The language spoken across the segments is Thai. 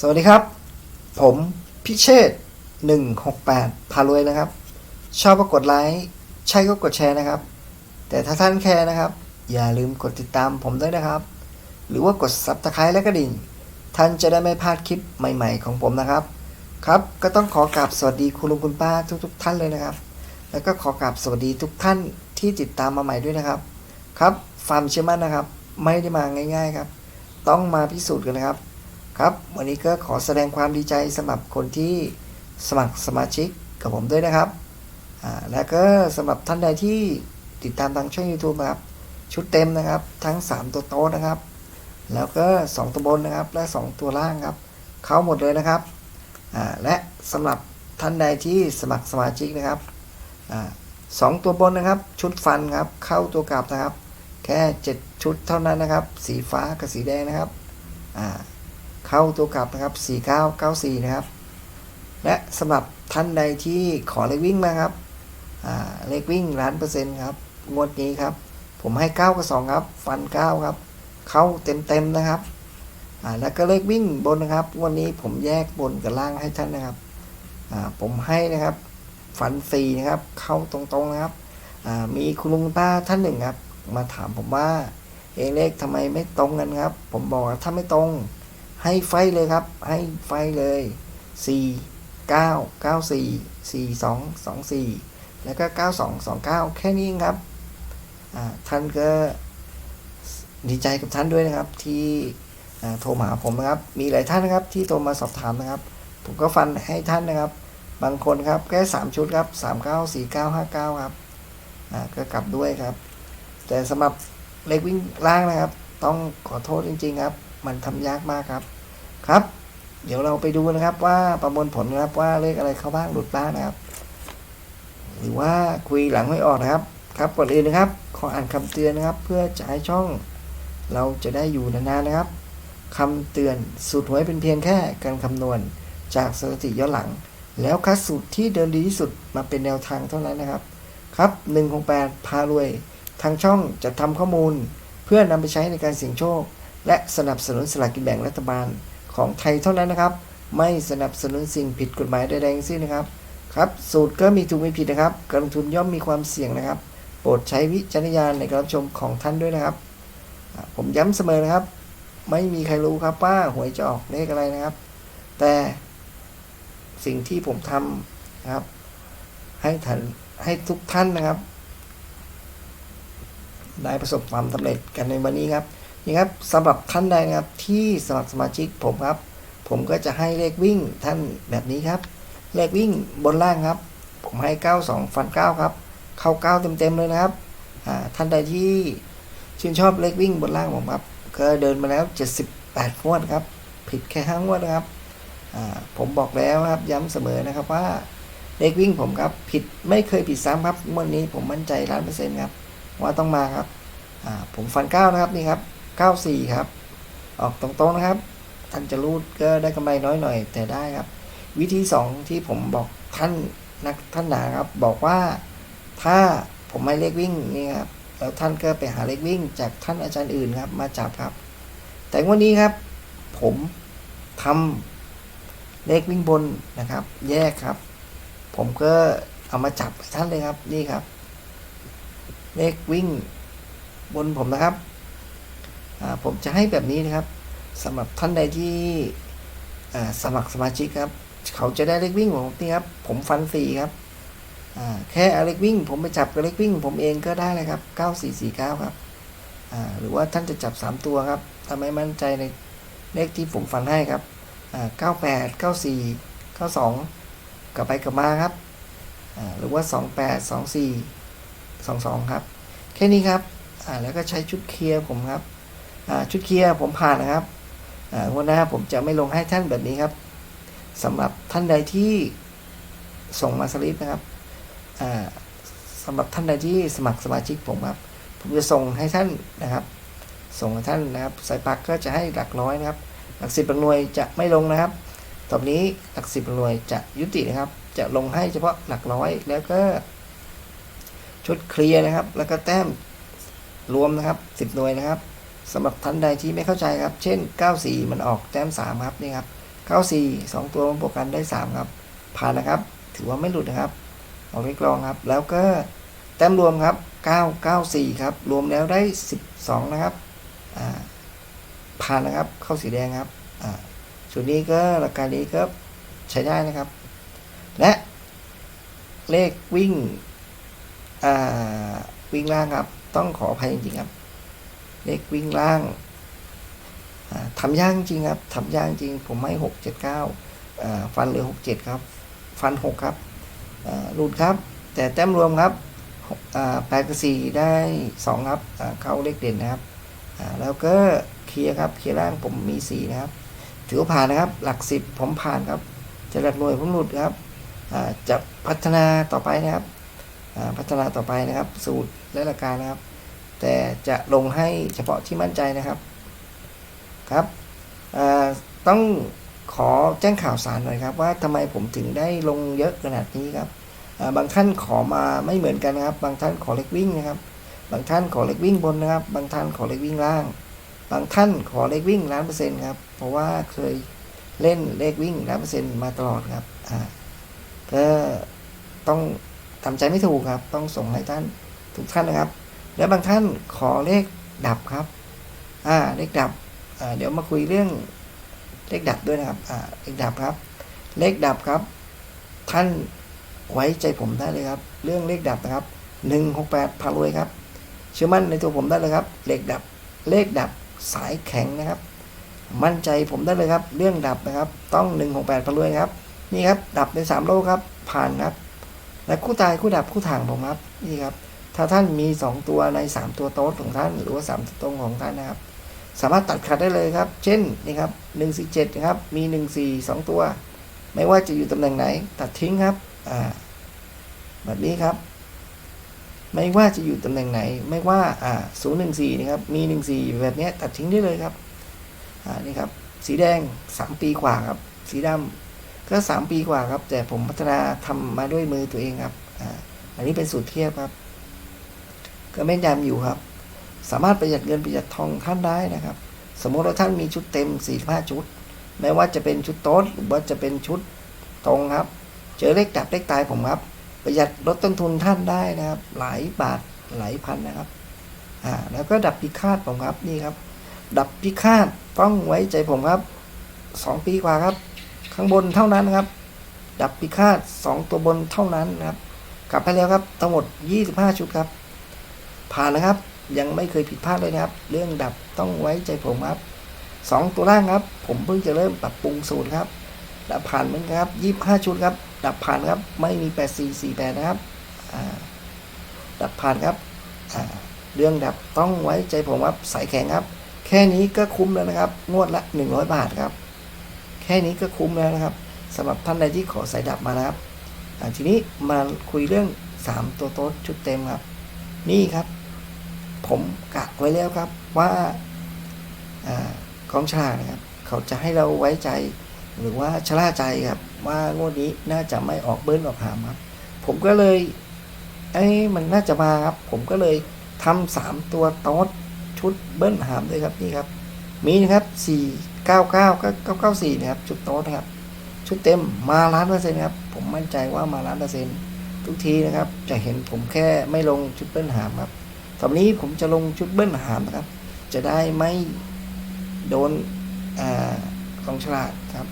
สวัสดีครับ ผมพิเชษ168 พารวยนะครับ ชอบก็กดไลค์ ใช่ก็กดแชร์นะครับ แต่ถ้าท่านแคร์นะครับ อย่าลืมกดติดตามผมด้วยนะครับ หรือว่ากด subscribe และกระดิ่ง ท่านจะได้ไม่พลาดคลิปใหม่ๆของผมนะครับ ครับ ก็ต้องขอกราบสวัสดีคุณลุงคุณป้าทุก ๆ ท่านเลยนะครับ แล้วก็ขอกราบสวัสดีทุกท่านที่ติดตามมาใหม่ด้วยนะครับ ครับฟาร์มเชื่อมั่นนะครับ ไม่ได้มาง่าย ๆครับ ต้องมาพิสูจน์กันนะครับ ครับ วันนี้ก็ขอแสดงความดีใจสำหรับคนที่สมัครสมาชิกกับผมด้วยนะครับ แล้วก็สำหรับท่านใดที่ติดตามทางช่อง YouTube นะครับ ชุดเต็มนะครับ ทั้ง 3 ตัวโต๊ะนะครับ แล้วก็ 2 ตัวบนนะครับ และ 2 ตัวล่างครับ เข้าหมดเลยนะครับ และสำหรับท่านใดที่สมัครสมาชิกนะครับอสองตัวบนนะครับ ชุดฟันครับ เข้าตัวกลับนะครับ แค่ 7 ชุดเท่านั้นนะครับ สีฟ้ากับสีแดงนะครับ อ่า เข้าตัวกลับนะครับ 4994 นะครับ และสำหรับท่านใดที่ขอเลขวิ่งมาครับเลขวิ่งล้านเปอร์เซ็นต์ครับ งวดนี้ครับ ผมให้ 9 กับ 2 ครับ ฟัน 9 ครับ เข้าเต็มๆนะครับแล้วก็เลขวิ่งบนนะครับ วันนี้ผมแยกบนกับล่างให้ท่านนะครับผมให้นะครับฟันฟรีนะครับ เข้าตรงๆนะครับมีคุณลุงป้าท่านหนึ่งครับ มาถามผมว่าเองเลขทำไมไม่ตรงกันครับ ผมบอกถ้าไม่ตรง ให้ไฟเลยครับ ให้ไฟเลย4 9 9 4 4 2 2 4แล้วก็9 2 2 9แค่นี้ครับท่านก็ดีใจกับท่านด้วยนะครับ ที่โทรมาหาผมนะครับ มีหลายท่านนะครับที่โทรมาสอบถามนะครับ ผมก็ฟันให้ท่านนะครับ บางคนครับแค่3ชุดครับ3 9 4 9 5 9ครับอ่าก็กลับด้วยครับ แต่สำหรับเลขวิ่งล่างนะครับ ต้องขอโทษจริง ๆ ครับ มันทำยากมากครับ ครับ เดี๋ยวเราไปดูนะครับว่าประมวลผลนะครับว่าเลขอะไรเข้าบ้างหลุดบ้างนะครับ หรือว่าคุยหลังไม่ออกนะครับ ครับก่อนอื่นนะครับ ขออ่านคำเตือนนะครับ เพื่อจะให้ช่อง เราจะได้อยู่นานๆนะครับคำเตือนสูตรหวยเป็นเพียงแค่การคำนวณจากสถิติย้อนหลัง แล้วคัดสูตรที่เดินดีที่สุดมาเป็นแนวทางเท่านั้นนะครับ ครับ1ของ8พารวย ทางช่องจะทำข้อมูล เพื่อนำไปใช้ในการเสี่ยงโชค และสนับสนุนสลากกินแบ่งรัฐบาล ของไทยเท่านั้นนะครับ ไม่สนับสนุนสิ่งผิดกฎหมายใดๆทั้งสิ้นนะครับ ครับ สูตรก็มีถูกมีผิดนะครับ การลงทุนย่อมมีความเสี่ยงนะครับ โปรดใช้วิจารณญาณในการรับชมของท่านด้วยนะครับ ผมย้ำเสมอนะครับ ไม่มีใครรู้ครับว่าหวยจะออกเลขอะไรนะครับ แต่สิ่งที่ผมทำนะครับ ให้ท่านให้ทุกท่านนะครับ ได้ประสบความสำเร็จกันในวันนี้ครับ นี่ครับสำหรับท่านใดนะครับที่สมัครสมาชิกผมครับ ผมก็จะให้เลขวิ่งท่านแบบนี้ครับ เลขวิ่งบนล่างครับ ผมให้ 92 ฟัน 9 ครับ เข้า 9 เต็มๆเลยนะครับท่านใดที่ชื่นชอบเลขวิ่งบนล่างผมครับก็เดินมาแล้ว 78งวดครับ ผิดแค่ห้างวดนะครับผมบอกแล้วครับย้ำเสมอนะครับว่าเลขวิ่งผมครับ ผิดไม่เคยผิดซ้ำครับงวดนี้ผมมั่นใจล้านเปอร์เซ็นต์ครับว่าต้องมาครับผมฟันเก้านะครับนี่ครับ เก้าสี่ครับ ออกตรงๆนะครับ ท่านจะรูดก็ได้กำไรน้อยหน่อย แต่ได้ครับ วิธีสองที่ผมบอกท่านนักท่านหนาครับ บอกว่าถ้าผมไม่เลขวิ่งนี่ครับแล้วท่านก็ไปหาเลขวิ่ง จากท่านอาจารย์อื่นครับ มาจับครับ แต่วันนี้ครับ ผมทำเลขวิ่งบนนะครับ แยกครับ ผมก็เอามาจับท่านเลยครับนี่ครับ เลขวิ่งบนผมนะครับ ผมจะให้แบบนี้นะครับสำหรับท่านใดที่สมัครสมาชิกครับ เขาจะได้เลขวิ่งของผมนี่ครับ ผมฟันฟรีครับแค่เอเลขวิ่ง ผมไปจับกับเลขวิ่ง ผมเองก็ได้เลยครับ 9449 ครับอ่าหรือว่าท่านจะจับ 3 ตัวครับถ้าไม่มั่นใจในเลขที่ผมฟันให้ครับอ่า98 94 92 กลับไปกลับมาครับอ่าหรือว่า 28 24 22 ครับ แค่นี้ครับแล้วก็ใช้ชุดเคลียร์ผมครับ ชุดเคลียร์ผมผ่านนะครับวันหน้าผมจะไม่ลงให้ท่านแบบนี้ครับสำหรับท่านใดที่ส่งมาสลิปนะครับอ่าสำหรับท่านใดที่สมัครสมาชิกผมครับ ผมจะส่งให้ท่านนะครับ ส่งให้ท่านนะครับ สายปักก็จะให้หลักร้อยนะครับ หลักสิบหลักหน่วยจะไม่ลงนะครับตอนนี้หลักสิบหลักหน่วยจะยุตินะครับ จะลงให้เฉพาะหลักร้อยแล้วก็ชุดเคลียร์นะครับ แล้วก็แต้มรวมนะครับ10หน่วยนะครับ สำหรับท่านใดที่ไม่เข้าใจครับ เช่น 94 มันออกแต้ม 3 ครับนี่ครับเก้าสี่สองตัวมาบวกกันได้สามครับ ผ่านนะครับ ถือว่าไม่หลุดนะครับ เอาเล็กลองครับ แล้วก็แต้มรวมครับเก้าเก้าสี่ครับ รวมแล้วได้สิบสองนะครับผ่านนะครับ เข้าสีแดงครับส่วนนี้ก็ราคารนี้ก็ใช้ได้นะครับ และเลขวิ่งวิ่งล่างครับ ต้องขออภัยจริงๆครับ เลขวิ่งล่างอ่าทำยากจริงครับทำยากจริง ผมให้หกเจ็ดเก้าฟันเหลือหกเจ็ดครับ ฟันหกครับหลุดครับ แต่แต้มรวมครับแปดกับสี่ได้สองครับเข้าเลขเด่นนะครับแล้วก็เคลียร์ครับเคลียร์ล่างผมมีสี่นะครับ ถือว่าผ่านนะครับ หลักสิบผมผ่านครับ จะหลักหน่วยผมหลุดครับจะพัฒนาต่อไปนะครับพัฒนาต่อไปนะครับ สูตรและหลักการนะครับ แต่จะลงให้เฉพาะที่มั่นใจนะครับครับต้องขอแจ้งข่าวสารหน่อยครับ ว่าทำไมผมถึงได้ลงเยอะขนาดนี้ครับาบางท่านขอมาไม่เหมือนกันนะครับ บางท่านขอเล็กวิ่งนะครับ บางท่านขอเล็กวิ่งบนนะครับ บางท่านขอเล็กวิ่งล่าง บางท่านขอเลขวิ่งล้านเปอร์เซ็นต์ครับเพราะว่าเคยเล่นเลขวิ่งล้านเปอร์เซ็นต์มาตลอดครับอ่าก็ต้องทำใจไม่ถูกครับ ต้องส่งให้ท่านทุกท่านนะครับ แล้วบางท่านขอเลขดับครับ อ่า เลขดับ อ่า เดี๋ยวมาคุยเรื่องเลขดับด้วยนะครับ อ่า เลขดับครับ เลขดับครับ ท่านไว้ใจผมได้เลยครับ เรื่องเลขดับนะครับหนึ่งหกแปดพารวยครับ เชื่อมั่นในตัวผมได้เลยครับ เลขดับ เลขดับสายแข็งนะครับ มั่นใจผมได้เลยครับ เรื่องดับนะครับ ต้องหนึ่งหกแปดพารวยครับ นี่ครับ ดับในสามโลครับ ผ่านครับ และคู่ตายคู่ดับคู่ถ่างผมครับ นี่ครับ ถ้าท่านมีสองตัวในสามตัวโต๊ดของท่าน หรือว่าสามตัวตรงของท่านนะครับ สามารถตัดขาดได้เลยครับ เช่นนี่ครับหนึ่งสี่เจ็ดนะครับมีหนึ่งสี่สองตัว ไม่ว่าจะอยู่ตำแหน่งไหน ตัดทิ้งครับอ่าแบบนี้ครับ ไม่ว่าจะอยู่ตำแหน่งไหน ไม่ว่าอ่าศูนย์หนึ่งสี่นะครับมีหนึ่งสี่แบบนี้ตัดทิ้งได้เลยครับอ่านี่ครับสีแดงสามปีกว่าครับ สีดำก็สามปีกว่าครับ แต่ผมพัฒนาทำมาด้วยมือตัวเองครับอ่าอันนี้เป็นสูตรเทียบครับ ก็แม่นยำอยู่ครับ สามารถประหยัดเงินประหยัดทองท่านได้นะครับ สมมติว่าท่านมีชุดเต็มสี่ห้าชุด ไม่ว่าจะเป็นชุดโต๊ดหรือว่าจะเป็นชุดตรงครับ เจอเลขดับเลขตายผมครับ ประหยัดลดต้นทุนท่านได้นะครับ หลายบาทหลายพันนะครับอ่าแล้วก็ดับพิฆาตผมครับนี่ครับ ดับพิฆาตต้องไว้ใจผมครับสองปีกว่าครับ ข้างบนเท่านั้นครับดับพิฆาตสองตัวบนเท่านั้นนะครับ กลับไปแล้วครับทั้งหมด 25 ชุดครับ ผ่านนะครับ ยังไม่เคยผิดพลาดเลยนะครับ เรื่องดับต้องไว้ใจผมครับสองตัวล่างครับ ผมเพิ่งจะเริ่มปรับปรุงสูตรครับ ดับผ่านเหมือนกันครับยี่ห้าชุดครับ ดับผ่านครับ ไม่มีแปดสี่สี่แปดนะครับ ดับผ่านครับเรื่องดับต้องไว้ใจผมครับสายแข็งครับ แค่นี้ก็คุ้มแล้วนะครับ งวดละหนึ่งร้อยบาทครับ แค่นี้ก็คุ้มแล้วนะครับสำหรับท่านใดที่ขอสายดับมานะครับทีนี้มาคุยเรื่องสามตัวโต๊ดชุดเต็มครับ นี่ครับ ผมกะไว้แล้วครับว่าอกองฉลากนะครับ เขาจะให้เราไว้ใจ หรือว่าชะล่าใจครับ ว่างวดนี้น่าจะไม่ออกเบิ้ลออกหามครับ ผมก็เลยเอ้มันน่าจะมาครับ ผมก็เลยทำสามตัวโต๊ดชุดเบิ้ลหามด้วยครับนี่ครับมีนะครับสี่เก้าเก้าก็เก้าเก้าสี่นะครับ ชุดโต๊ดนะครับ ชุดเต็มมาล้านเปอร์เซ็นต์ครับ ผมมั่นใจว่ามาล้านเปอร์เซ็นต์ทุกทีนะครับ จะเห็นผมแค่ไม่ลงชุดเบิ้ลหามครับ ตอนนี้ผมจะลงชุดเบิ้ลหามนะครับ จะได้ไม่โดนอกองฉลากครับ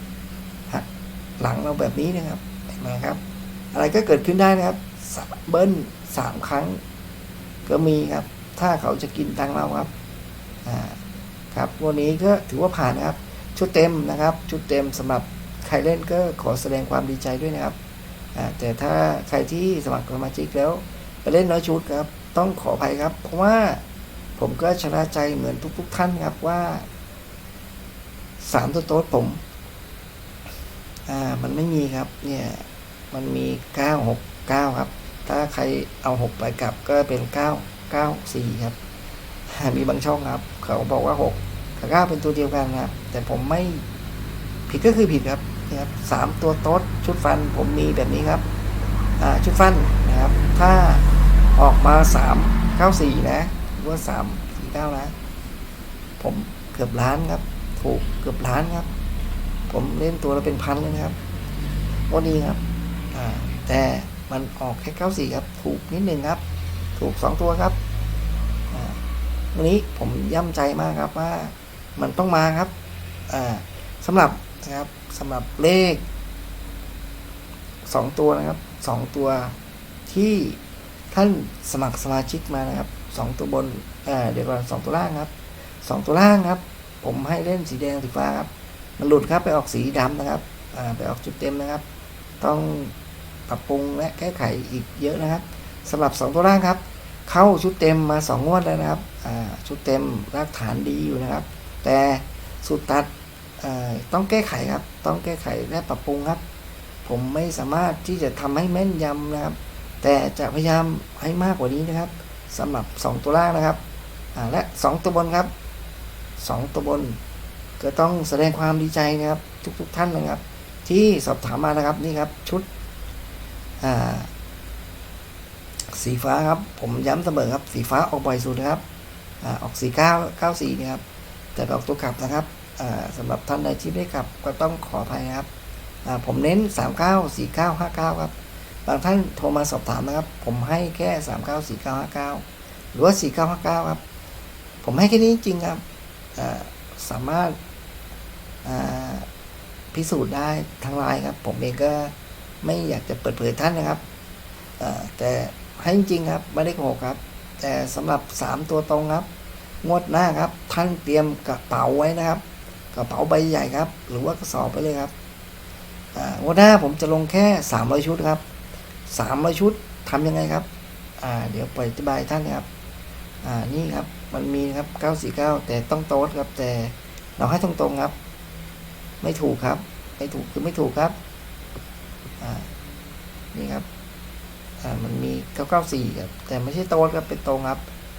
หลังเราแบบนี้นะครับเห็นไหมครับ อะไรก็เกิดขึ้นได้นะครับเบิ้ลสามครั้ง ก็มีครับ ถ้าเขาจะกินตังเราครับอ่าครับวันนี้ก็ถือว่าผ่านนะครับ ชุดเต็มนะครับ ชุดเต็มสำหรับใครเล่นก็ขอแสดงความดีใจด้วยนะครับแต่ถ้าใครที่สมัครสมาชิกแล้ว ไปเล่นน้อยชุดครับ ต้องขออภัยครับ เพราะว่าผมก็ชนะใจเหมือนทุก ๆ ท่านครับว่าสามตัวโต๊ดผม อ่า มันไม่มีครับ เนี่ย มันมีเก้าหกเก้าครับ ถ้าใครเอาหกไปกลับก็เป็นเก้าเก้าสี่ครับ มีบางช่องครับ เขาบอกว่าหกกับเก้าเป็นตัวเดียวกันครับ แต่ผมไม่ผิดก็คือผิดครับนี่ครับสามตัวโต๊ดชุดฟันผมมีแบบนี้ครับ อ่า ชุดฟันนะครับ ถ้า ออกมาสามเก้าสี่นะว่าสามสี่เก้านะ ผมเกือบล้านครับ ถูกเกือบล้านครับ ผมเล่นตัวละเป็นพันเลยนะครับวันนี้ครับ อ่า แต่มันออกแค่เก้าสี่ครับ ถูกนิดหนึ่งครับ ถูกสองตัวครับวันนี้ผมย่ำใจมากครับว่ามันต้องมาครับ อ่าสำหรับนะครับสำหรับเลขสองตัวนะครับสองตัวที่ ท่านสมัครสมาชิกมานะครับสองตัวบนอ่าเดี๋ยวก่อนสองตัวล่างครับสองตัวล่างครับ ผมให้เล่นสีแดงสีฟ้าครับ มันหลุดครับไปออกสีดำนะครับอ่าไปออกจุดเต็มนะครับ ต้องปรับปรุงและแก้ไขอีกเยอะนะครับสำหรับสองตัวล่างครับ เข้าชุดเต็มมาสองงวดแล้วนะครับอ่าชุดเต็มรากฐานดีอยู่นะครับ แต่สุดตัดอ่าต้องแก้ไขครับ ต้องแก้ไขและปรับปรุงครับ ผมไม่สามารถที่จะทำให้แม่นยำนะครับ แต่จะพยายามให้มากกว่านี้นะครับสำหรับสองตัวล่างนะครับและสองตัวบนครับสองตัวบน ก็ต้องแสดงความดีใจนะครับ ทุกๆทท่านนะครับ ที่สอบถามมานะครับนี่ครับชุดสีฟ้าครับ ผมย้ำเสมอครับ สีฟ้าออกบ่อยสุดนะครับอออกสีเก้าเก้าสีนะครับ แต่ออกตัวกลับนะครับอ่าสำหรับท่านใดที่ไม่ได้กลับก็ต้องขออภัยนะครับผมเน้นสามเก้าสี่เก้าห้าเก้าครับ บางท่านโทรมาสอบถามนะครับ ผมให้แค่สามเก้าสี่เก้าห้าเก้าหรือว่าสี่เก้าห้าเก้าครับ ผมให้แค่นี้จริงครับสามารถพิสูจน์ได้ทางไลน์ครับ ผมเองก็ไม่อยากจะเปิดเผยท่านนะครับแต่ให้จริงครับไม่ได้โกหกครับ แต่สำหรับสามตัวตรงครับ งวดหน้าครับ ท่านเตรียมกระเป๋าไว้นะครับ กระเป๋าใบใหญ่ครับ หรือว่ากระสอบไปเลยครับงวดหน้าผมจะลงแค่สามร้อยชุดครับ สามร้อยชุดทำยังไงครับ อ่า เดี๋ยวไปอธิบายท่านนะครับ อ่า นี่ครับ มันมีครับเก้าสี่เก้าแต่ต้องโต๊ดครับ แต่เราให้ตรงๆครับ ไม่ถูกครับ ไม่ถูกคือไม่ถูกครับ อ่า นี่ครับ อ่า มันมีเก้าเก้าสี่ครับ แต่ไม่ใช่โต๊ดครับ เป็นตรงครับ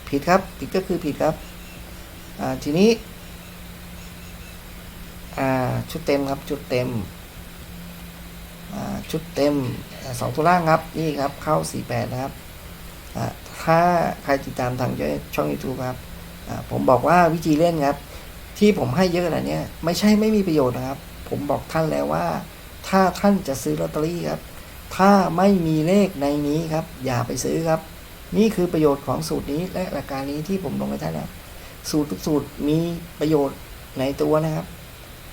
ผิดครับ ผิดก็คือผิดครับ อ่า ทีนี้ อ่า ชุดเต็มครับ ชุดเต็ม ชุดเต็มสองตัวล่างครับ นี่ครับเข้าสี่แปดนะครับ ถ้าใครติดตามทางช่อง YouTube ครับ ผมบอกว่าวิธีเล่นครับ ที่ผมให้เยอะขนาดนี้ไม่ใช่ไม่มีประโยชน์นะครับ ผมบอกท่านแล้วว่า ถ้าท่านจะซื้อลอตเตอรี่ครับ ถ้าไม่มีเลขในนี้ครับ อย่าไปซื้อครับ นี่คือประโยชน์ของสูตรนี้และหลักการนี้ที่ผมลงให้ท่านแล้วสูตรทุกสูตรมีประโยชน์ในตัวนะครับ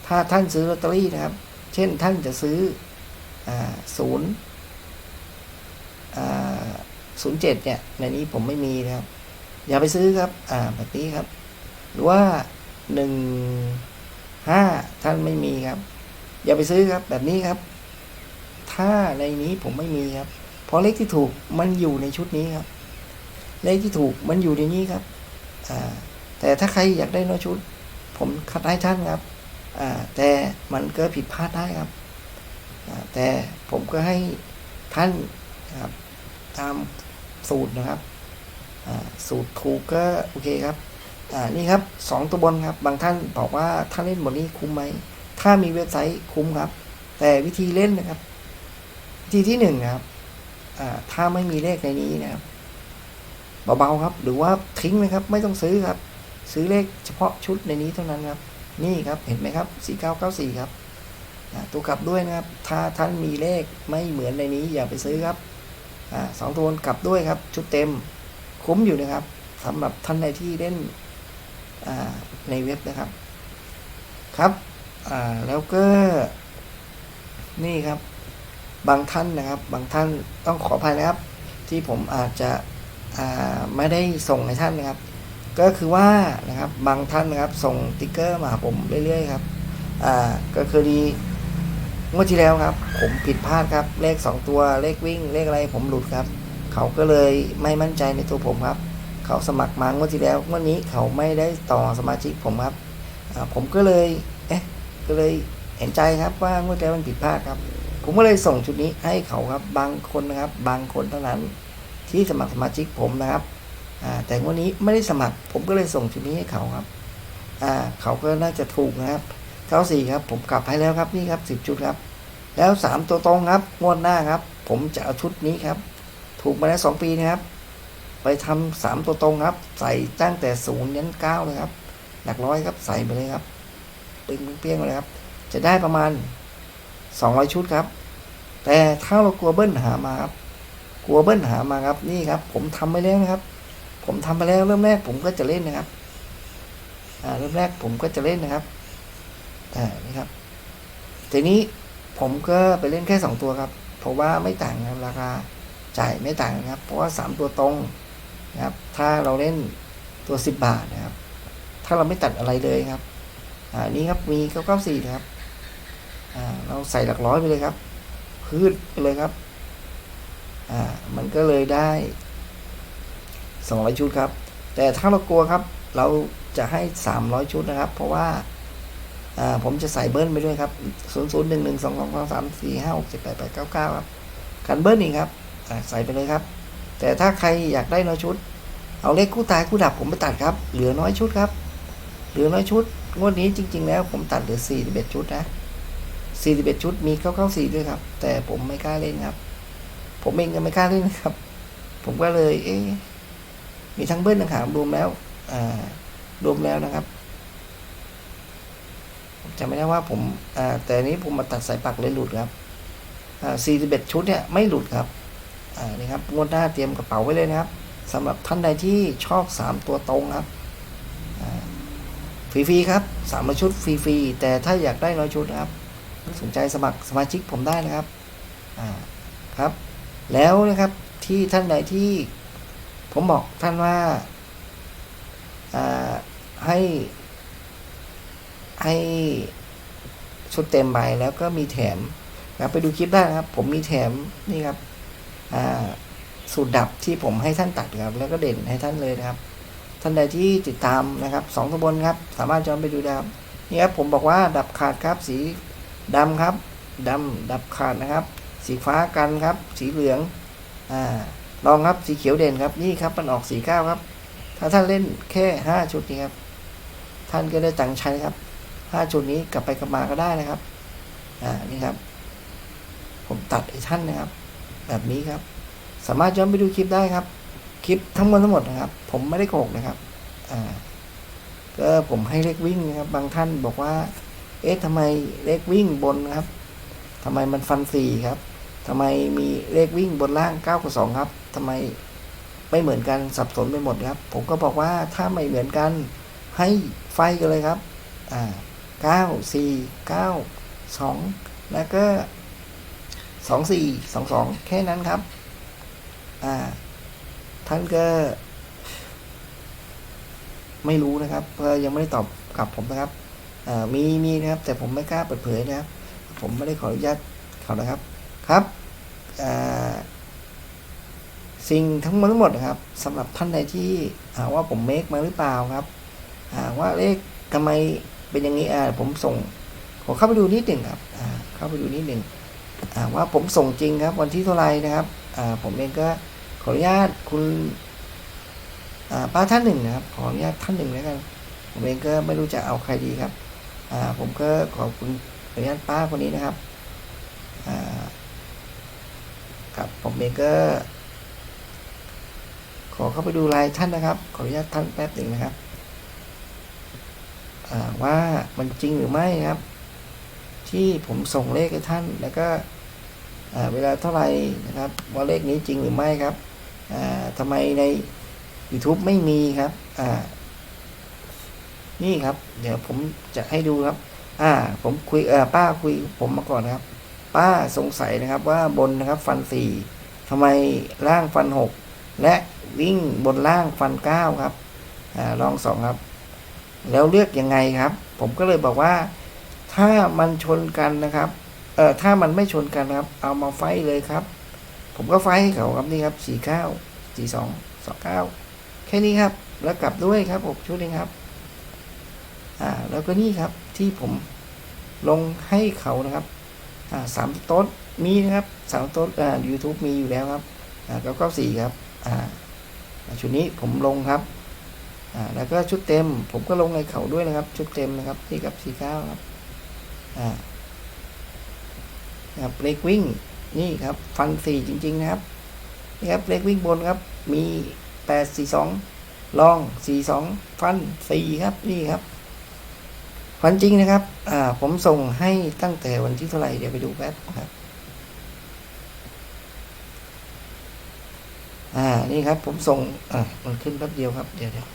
ถ้าท่านซื้อลอตเตอรี่นะครับ เช่นท่านจะซื้อ ศูนย์ศูนย์เจ็ดเนี่ย ในนี้ผมไม่มีนะครับ อย่าไปซื้อครับ อ่าแบบนี้ครับ หรือว่าหนึ่งห้าท่านไม่มีครับ อย่าไปซื้อครับ แบบนี้ครับ ถ้าในนี้ผมไม่มีครับ เพราะเลขที่ถูกมันอยู่ในชุดนี้ครับ เลขที่ถูกมันอยู่ในนี้ครับ อ่า แต่ถ้าใครอยากได้น้อยชุด ผมคัดให้ท่านครับ อ่า แต่มันเก็ผิดพลาดได้ครับ แต่ผมก็ให้ท่านนะครับตามสูตรนะครับสูตรถูกก็โอเคครับนี่ครับสองตัวบนครับ บางท่านบอกว่าถ้าเล่นหมดนี้คุ้มไหม ถ้ามีเว็บไซต์คุ้มครับ แต่วิธีเล่นนะครับ วิธีที่หนึ่งนะครับถ้าไม่มีเลขในนี้นะครับเบาๆครับ หรือว่าทิ้งเลยครับ ไม่ต้องซื้อครับ ซื้อเลขเฉพาะชุดในนี้เท่านั้นครับ นี่ครับเห็นไหมครับ 4994 ครับ ตัวกลับด้วยนะครับ ถ้าท่านมีเลขไม่เหมือนในนี้อย่าไปซื้อครับอสองตัวกลับด้วยครับ ชุดเต็มคุ้มอยู่นะครับสำหรับท่านใดที่เล่นในเว็บนะครับ ครับแล้วก็นี่ครับ บางท่านนะครับ บางท่านต้องขออภัยนะครับ ที่ผมอาจจะไม่ได้ส่งให้ท่านนะครับ ก็คือว่านะครับบางท่านนะครับ ส่งติ๊กเกอร์มาหาผมเรื่อยๆครับ อ่าก็คือดี งวดที่แล้วครับ ผมผิดพลาดครับ เลขสองตัวเลขวิ่งเลขอะไรผมหลุดครับ เขาก็เลยไม่มั่นใจในตัวผมครับ เขาสมัครมางวดที่แล้วงวดนี้เขาไม่ได้ต่อสมาชิกผมครับผมก็เลยเอ๊ะก็เลยเห็นใจครับว่างวดที่แล้วมันผิดพลาดครับ ผมก็เลยส่งชุดนี้ให้เขาครับบางคนนะครับ บางคนเท่านั้นที่สมัครสมาชิกผมนะครับอ่าแต่งวันนี้ไม่ได้สมัคร ผมก็เลยส่งชุดนี้ให้เขาครับเขาก็น่าจะถูกนะครับ เก้าสี่ครับผมกลับให้แล้วครับนี่ครับสิบชุดครับ แล้วสามตัวตรงครับงวดหน้าครับ ผมจะเอาชุดนี้ครับ ถูกมาแล้วสองปีนะครับ ไปทำสามตัวตรงครับ ใส่ตั้งแต่ศูนย์ยันเก้าเลยครับ หลักร้อยครับใส่ไปเลยครับตึงเปี้ยงเลยครับ จะได้ประมาณสองร้อยชุดครับ แต่ถ้าเรากลัวเบิ้ลหามาครับกลัวเบิ้ลหามาครับนี่ครับ ผมทำไปแล้วนะครับ ผมทำไปแล้วเริ่มแรกผมก็จะเล่นนะครับ อ่าเริ่มแรกผมก็จะเล่นนะครับ อ่านี่ครับ ทีนี้ผมก็ไปเล่นแค่สองตัวครับ เพราะว่าไม่ต่างกันราคาจ่ายไม่ต่างกันครับ เพราะว่าสามตัวตรงนะครับ ถ้าเราเล่นตัวสิบบาทนะครับ ถ้าเราไม่ตัดอะไรเลยครับ อ่านี่ครับมีเก้าเก้าสี่ครับ อ่าเราใส่หลักร้อยไปเลยครับพืชไปเลยครับ อ่ามันก็เลยได้สองร้อยชุดครับ แต่ถ้าเรากลัวครับ เราจะให้สามร้อยชุดนะครับ เพราะว่า ผมจะใส่เบิ้ลไปด้วยครับศูนย์ศูนย์หนึ่งหนึ่งสองสองสองสามสี่ห้าหกเจ็ดแปดแปดเก้าเก้าครับกันเบิ้ลอีกครับใส่ไปเลยครับ แต่ถ้าใครอยากได้น้อยชุด เอาเลขคู่ตายคู่ดับผมไปตัดครับ เหลือน้อยชุดครับ เหลือน้อยชุด งวดนี้จริง ๆ แล้วผมตัดเหลือสี่สิบเอ็ดชุดนะสี่สิบเอ็ดชุดมีเก้าเก้าสี่ด้วยครับ แต่ผมไม่กล้าเล่นครับ ผมเองก็ไม่กล้าเล่นนะครับ ผมก็เลย เอ๊มีทั้งเบิ้ลนะครับรวมแล้วอ่ารวมแล้วนะครับ จำไม่ได้ว่าผมแต่นี้ผมมาตัดสายปักเลยหลุดครับอ่าสี่สิบเอ็ดชุดเนี่ยไม่หลุดครับนี่ครับงวดหน้าเตรียมกระเป๋าไว้เลยนะครับสำหรับท่านใดที่ชอบสามตัวตรงครับฟรีๆครับสามชุดฟรีๆแต่ถ้าอยากได้ร้อยชุดนะครับ สนใจสมัครสมาชิกผมได้นะครับครับ แล้วนะครับที่ท่านใดที่ผมบอกท่านว่าให้ ให้ชุดเต็มใบแล้วก็มีแถมครับไปดูคลิปได้นะครับ ผมมีแถมนี่ครับสูตรดับที่ผมให้ท่านตัดครับ แล้วก็เด่นให้ท่านเลยนะครับ ท่านใดที่ติดตามนะครับสองตำบลครับ สามารถย้อนไปดูได้ครับนี่ครับผมบอกว่าดับขาดครับ สีดำครับดำดับขาดนะครับ สีฟ้ากันครับ สีเหลืองอ่าลองครับสีเขียวเด่นครับนี่ครับมันออกสีเก้าครับ ถ้าท่านเล่นแค่ห้าชุดนี้ครับ ท่านก็ได้ตังค์ใช้ครับ ห้าชุดนี้กลับไปกลับมาก็ได้นะครับ อ่า นี่ครับ ผมตัดให้ท่านนะครับ แบบนี้ครับ สามารถย้อนไปดูคลิปได้ครับ คลิปทั้งหมดทั้งหมดนะครับ ผมไม่ได้โกหกนะครับ อ่า ก็ผมให้เลขวิ่งนะครับ บางท่านบอกว่า เอ๊ะทำไมเลขวิ่งบนครับทำไมมันฟันสี่ครับทำไมมีเลขวิ่งบนล่างเก้ากับสองครับทำไมไม่เหมือนกันสับสนไปหมดครับ ผมก็บอกว่าถ้าไม่เหมือนกันให้ไฟกันเลยครับ อ่า เก้าสี่เก้าสองแล้วก็สองสี่สองสองแค่นั้นครับ อ่า ท่านก็ ไม่รู้นะครับเพราะยังไม่ได้ตอบกลับผมนะครับมีมีนะครับ แต่ผมไม่กล้าเปิดเผยนะครับ ผมไม่ได้ขออนุญาตเขานะครับครับสิ่งทั้งหมดทั้งหมดนะครับสำหรับท่านใดที่หาว่าผมเมคมาหรือเปล่าครับหาว่าเลขทำไม เป็นอย่างนี้อ่าผมส่งขอเข้าไปดูนิดหนึ่งครับอ่าเข้าไปดูนิดหนึ่งอ่าว่าผมส่งจริงครับ วันที่เท่าไหรนะครับอ่าผมเองก็ขออนุญาตคุณอ่าป้าท่านหนึ่งนะครับ ขออนุญาตท่านหนึ่งแล้วกันผมเองก็ไม่รู้จะเอาใครดีครับอ่าผมก็ขอบคุณขออนุญาตป้าคนนี้นะครับอ่าครับผมเองก็ขอเข้าไปดูไลน์ท่านนะครับ ขออนุญาตท่านแป๊บหนึ่งนะครับ ว่ามันจริงหรือไม่นะครับ ที่ผมส่งเลขให้ท่านแล้วก็เวลาเท่าไหร่นะครับ ว่าเลขนี้จริงหรือไม่ครับทำไมใน YouTube ไม่มีครับนี่ครับ เดี๋ยวผมจะให้ดูครับ อ่า ผมคุยเออป้าคุยผมมาก่อนนะครับ ป้าสงสัยนะครับว่าบนนะครับ ฟันสี่ทำไมล่างฟันหกและวิ่งบนล่างฟันเก้าครับ อ่าลองสองครับ แล้วเลือกยังไงครับ ผมก็เลยบอกว่า ถ้ามันชนกันนะครับ เอ่อถ้ามันไม่ชนกันนะครับ เอามาไฟเลยครับ ผมก็ไฟให้เขาครับนี่ครับสี่เก้าสี่สองสองเก้าแค่นี้ครับ แล้วกลับด้วยครับหกชุดเองครับ อ่า แล้วก็นี่ครับที่ผมลงให้เขานะครับ อ่าสามโต๊ดมีนะครับสามโต๊ดอ่า YouTube มีอยู่แล้วครับอ่าเก้าเก้าสี่ครับ อ่าชุดนี้ผมลงครับ อ่าแล้วก็ชุดเต็ม ผมก็ลงในเขาด้วยนะครับ ชุดเต็มนะครับที่กับสี่เก้าครับอ่าครับเลขวิ่งนี่ครับ ฟันสี่จริง ๆ นะครับนี่ครับเลขวิ่งบนครับ มีแปดสี่สองลองสี่สองฟันสี่ครับนี่ครับฟันจริงนะครับ อ่า ผมส่งให้ตั้งแต่วันที่เท่าไหร่เดี๋ยวไปดูแป๊บครับ อ่า นี่ครับ ผมส่ง อ่า มันขึ้นแป๊บเดียวครับ เดี๋ยวเดี๋ยว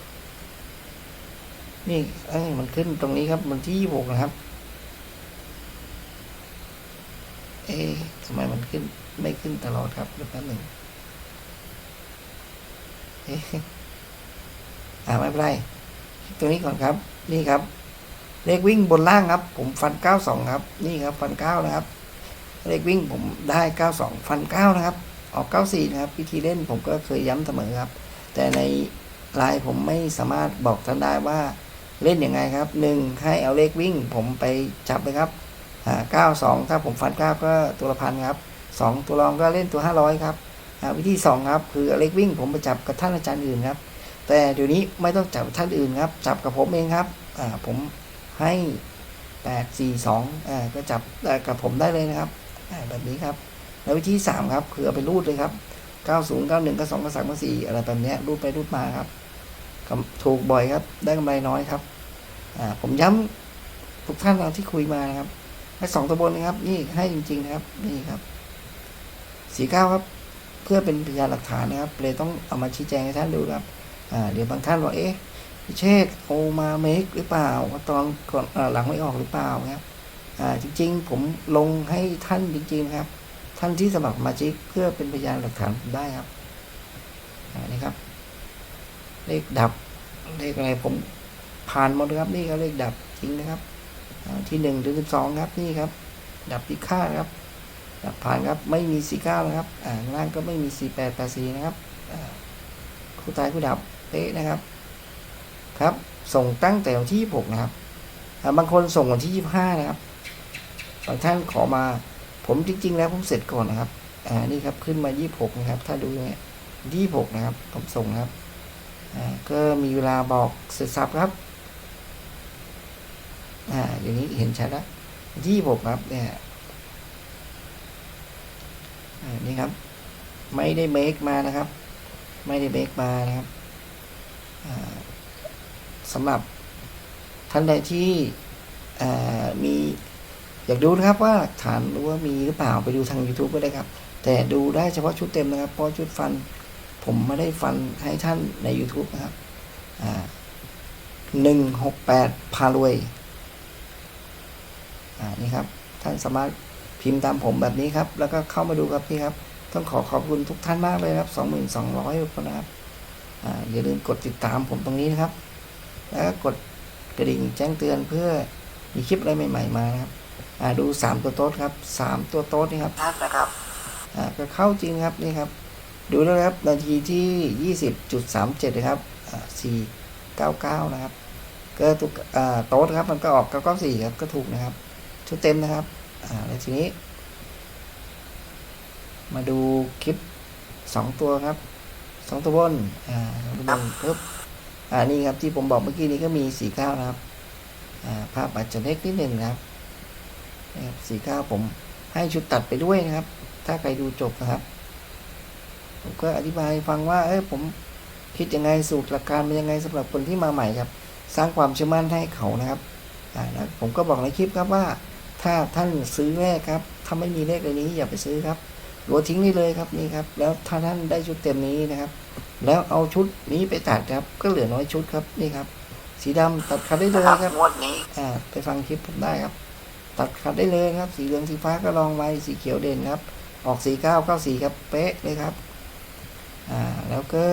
นี่เอ้ยมันขึ้นตรงนี้ครับวันที่ยี่หกนะครับ เอ๊ะทำไมมันขึ้น ไม่ขึ้นตลอดครับเดี๋ยวแป๊บหนึ่งเอ๊ะอ่าไม่เป็นไรตรงนี้ก่อนครับ นี่ครับ เลขวิ่งบนล่างครับ ผมฟันเก้าสองครับ นี่ครับ ฟันเก้านะครับ เลขวิ่งผมได้เก้าสองฟันเก้านะครับ ออกเก้าสี่นะครับวิธีเล่นผมก็เคยย้ำเสมอครับ แต่ในไลน์ผมไม่สามารถบอกท่านได้ว่า เล่นยังไงครับหนึ่งให้เอาเลขวิ่ง ผมไปจับไปครับเก้าสองถ้าผมฟันเก้าก็ตัวละพันครับสองตัวรองก็เล่นตัวห้าร้อยครับอ่าวิธีสองครับคือเอาเลขวิ่ง ผมไปจับกับท่านอาจารย์อื่นครับ แต่เดี๋ยวนี้ไม่ต้องจับท่านอื่นครับ จับกับผมเองครับอ่าผมให้แปดสี่สองอ่าก็จับกับผมได้เลยนะครับแบบนี้ครับแล้ววิธีสามครับคือเอาไปรูดเลยครับเก้าศูนย์เก้าหนึ่งเก้าสองเก้าสามเก้าสี่อะไรแบบนี้รูดไปรูดมาครับ ถูกบ่อยครับ ได้กำไรน้อยครับ อ่า ผมย้ำทุกท่านเราที่คุยมานะครับให้สองตัวบนนะครับ นี่ให้จริง ๆ นะครับ นี่ครับสี่เก้าครับ เพื่อเป็นพยานหลักฐานนะครับ เลยต้องเอามาชี้แจงให้ท่านดูครับ อ่า เดี๋ยวบางท่านบอกเอ๊ะพิเชษโอมาเมกหรือเปล่าตอนก่อนหลังไม่ออกหรือเปล่านะครับ อ่า จริง ๆ ผมลงให้ท่านจริง ๆ ครับ ท่านที่สมัครมาชิกเพื่อเป็นพยานหลักฐานได้ครับ อ่า นี่ครับ เลขดับ เลขอะไรผมผ่านหมดครับนี่ก็เลขดับจริงนะครับ ที่หนึ่งถึงสิบสองครับนี่ครับ ดับพิฆาตครับ ดับผ่านครับไม่มีสี่เก้านะครับอ่าล่างก็ไม่มีสี่แปดแปดสี่นะครับคู่ตายคู่ดับเป๊ะนะครับ ครับ ส่งตั้งแต่วันที่26นะครับบางคนส่งวันที่25นะครับบางท่านขอมาผมจริง ๆ แล้วผมเสร็จก่อนนะครับ อ่า นี่ครับขึ้นมา 26 นะครับ ถ้าดูเนี่ย26 นะครับ ผมส่งนะครับ ก็มีเวลาบอกเสร็จสับครับ อ่าอย่างนี้เห็นชัดแล้ว26ครับเนี่ยอ่านี่ครับ ไม่ได้เมคมานะครับ ไม่ได้เบรกมานะครับสำหรับท่านใดที่อ่ามีอยากดูนะครับว่าฐานหรือว่ามีหรือเปล่าไปดูทาง YouTube ก็ได้ครับ แต่ดูได้เฉพาะชุดเต็มนะครับ เพราะชุดฟัน ผมไม่ได้ฟันให้ท่านใน YouTube นะครับหนึ่งหกแปดพารวย อ่า นี่ครับ ท่านสามารถพิมพ์ตามผมแบบนี้ครับ แล้วก็เข้ามาดูครับพี่ครับ ต้องขอขอบคุณทุกท่านมากเลยครับ2,200คนนะครับ อ่า อย่าลืมกดติดตามผมตรงนี้นะครับ แล้วก็กดกระดิ่งแจ้งเตือนเพื่อมีคลิปอะไรใหม่ ๆ มานะครับ อ่า ดู3ตัวโต๊ดครับ3ตัวโต๊ดนี่ครับทัดนะครับ อ่า ก็เข้าจริงครับนี่ครับ ดูแล้วครับ นาทีที่ 20.37 นะครับอ่า499 นะครับ ก็ทุกอ่าโต๊ดครับ มันก็ออก 994 ครับ ก็ถูกนะครับ ชุดเต็มนะครับแล้วทีนี้ มาดูคลิปสองตัวครับสองตัวบนอ่าสองตัวบนปึ๊บอ่านี่ครับที่ผมบอกเมื่อกี้นี้ก็มีสี่เก้านะครับอ่าภาพอาจจะเล็กนิดหนึ่งนะครับนะครับสี่เก้าผมให้ชุดตัดไปด้วยนะครับ ถ้าใครดูจบนะครับ ผมก็อธิบายให้ฟังว่า เอ้ยผมคิดยังไงสูตรหลักการเป็นยังไงสำหรับคนที่มาใหม่ครับ สร้างความเชื่อมั่นให้เขานะครับอ่านะผมก็บอกในคลิปครับว่า ถ้าท่านซื้อแรกครับ ถ้าไม่มีเลขในนี้อย่าไปซื้อครับหัวทิ้งนี่เลยครับนี่ครับ แล้วถ้าท่านได้ชุดเต็มนี้นะครับ แล้วเอาชุดนี้ไปตัดครับ ก็เหลือน้อยชุดครับนี่ครับ สีดำตัดขาดได้เลยครับงวดนี้อ่าไปฟังคลิปผมได้ครับ ตัดขาดได้เลยครับ สีเหลืองสีฟ้าก็ลองไว้สีเขียวเด่นครับ ออกสีเก้าเก้าสีครับเป๊ะเลยครับ อ่าแล้วก็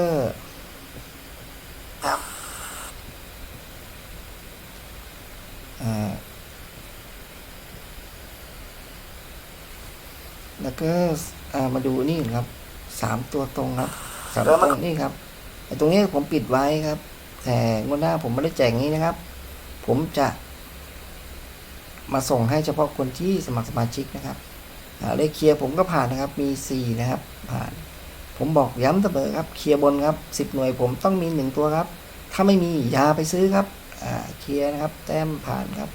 แล้วก็มาดูนี่ครับสามตัวตรงครับสามตัวตรงนี่ครับตรงนี้ผมปิดไว้ครับ แต่งวดหน้าผมไม่ได้แจกงี้นะครับ ผมจะมาส่งให้เฉพาะคนที่สมัครสมาชิกนะครับเลขเคลียร์ผมก็ผ่านนะครับ มีสี่นะครับ ผ่าน ผมบอกย้ำเสมอครับเคลียร์บนครับสิบหน่วยผมต้องมีหนึ่งตัวครับ ถ้าไม่มียาไปซื้อครับอ่าเคลียร์นะครับ แต้มผ่านครับ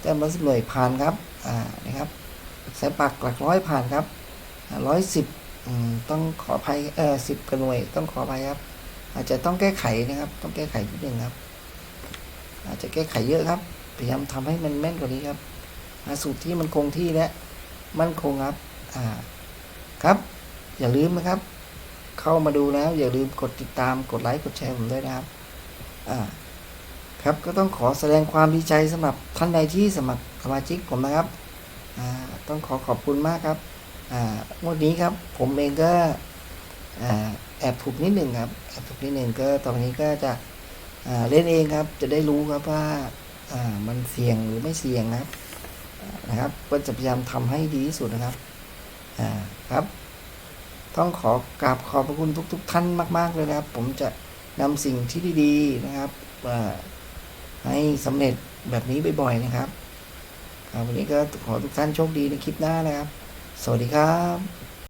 แต้มร้อยสิบหน่วยผ่านครับอ่านะครับสายปักหลักร้อยผ่านครับร้อยสิบต้องขออภัยเออสิบกระหน่วยต้องขออภัยครับ อาจจะต้องแก้ไขนะครับ ต้องแก้ไขนิดหนึ่งครับ อาจจะแก้ไขเยอะครับพยายามทำให้มันแม่นกว่านี้ครับสูตรที่มันคงที่และมั่นคงครับอ่าครับ อย่าลืมนะครับ เข้ามาดูแล้ว อย่าลืมกดติดตามกดไลค์กดแชร์ผมด้วยนะครับอ่าครับก็ต้องขอแสดงความดีใจสำหรับท่านใดที่สมัครสมาชิกผมนะครับอ่าต้องขอขอบคุณมากครับอ่างวดนี้ครับ ผมเองก็อ่าแอบถูกนิดหนึ่งครับแอบถูกนิดหนึ่งก็ตอนนี้ก็จะอ่าเล่นเองครับ จะได้รู้ครับว่าอ่ามันเสี่ยงหรือไม่เสี่ยงนะครับนะครับ ก็จะพยายามทำให้ดีที่สุดนะครับอ่าครับ ต้องขอกราบขอบพระคุณทุกๆท่านมาก ๆ เลยนะครับ ผมจะนำสิ่งที่ดีๆนะครับให้สำเร็จแบบนี้บ่อยๆนะครับวันนี้ก็ขอทุกท่านโชคดีในคลิปหน้านะครับ สวัสดีครับ